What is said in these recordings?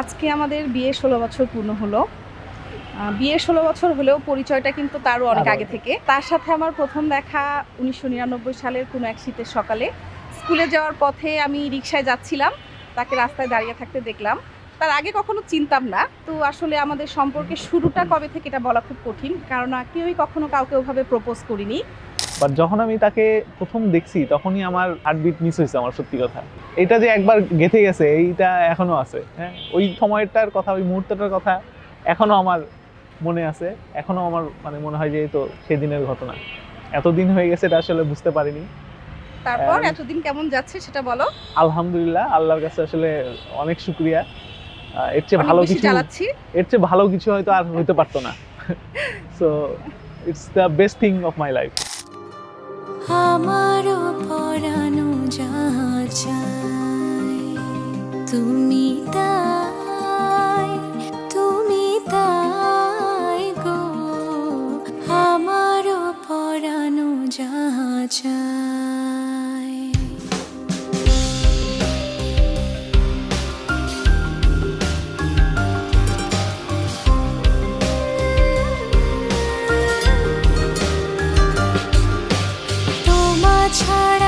আজকে আমাদের বিয়ে ষোলো বছর পূর্ণ হলো। বিয়ে ষোলো বছর হলেও পরিচয়টা কিন্তু তারও অনেক আগে থেকে। তার সাথে আমার প্রথম দেখা উনিশশো নিরানব্বই সালের কোনো এক শীতের সকালে। স্কুলে যাওয়ার পথে আমি রিক্সায় যাচ্ছিলাম তাকে রাস্তায় দাঁড়িয়ে থাকতে দেখলাম। তার আগে কখনো চিনতাম না। তো আসলে আমাদের সম্পর্কে শুরুটা কবে থেকে এটা বলা খুব কঠিন কারণ কেউই কখনো কাউকে ওভাবে প্রপোজ করিনি। বাট যখন আমি তাকে প্রথম দেখছি তখনই আমার হার্টবিট মিস হয়েছে আমার সত্যি কথা। এটা যে একবার গেঁথে গেছে এইটা এখনও আছে হ্যাঁ? ওই সময়টার কথা ওই মুহূর্তটার কথা এখনও আমার মনে আছে। এখনও আমার মানে মনে হয় যে তো সেদিনের ঘটনা। এতদিন হয়ে গেছে এটা আসলে বুঝতে পারিনি। তারপর। এতদিন কেমন যাচ্ছে সেটা বলো? আলহামদুলিল্লাহ আল্লাহর কাছে আসলে অনেক শুক্রিয়া। এর চেয়ে ভালো কিছু জ্বালাচ্ছি। এর চেয়ে ভালো কিছু হয়তো আর হইতে পারতো না। So it's the best thing of my life আমারও পরানো যা চাই তুমি তাই তুমি তাই গো। আমারও পরানো যা চাই ছাড়া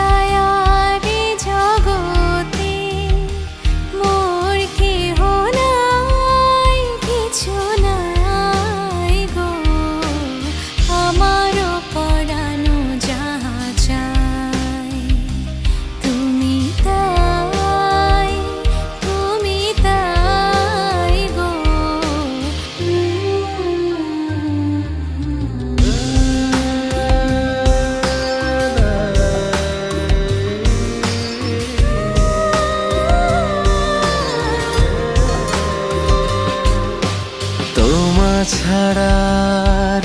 ছাড়া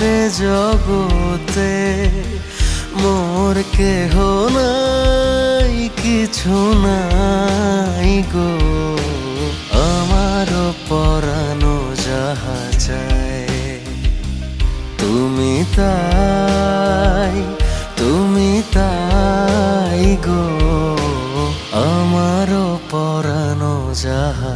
রে জগতে মোর কেহ নাই, কিছু নাই গো। আমার পরানো যাহা চায়, তুমি তাই তুমি তাই গো। আমার পরানো যাহা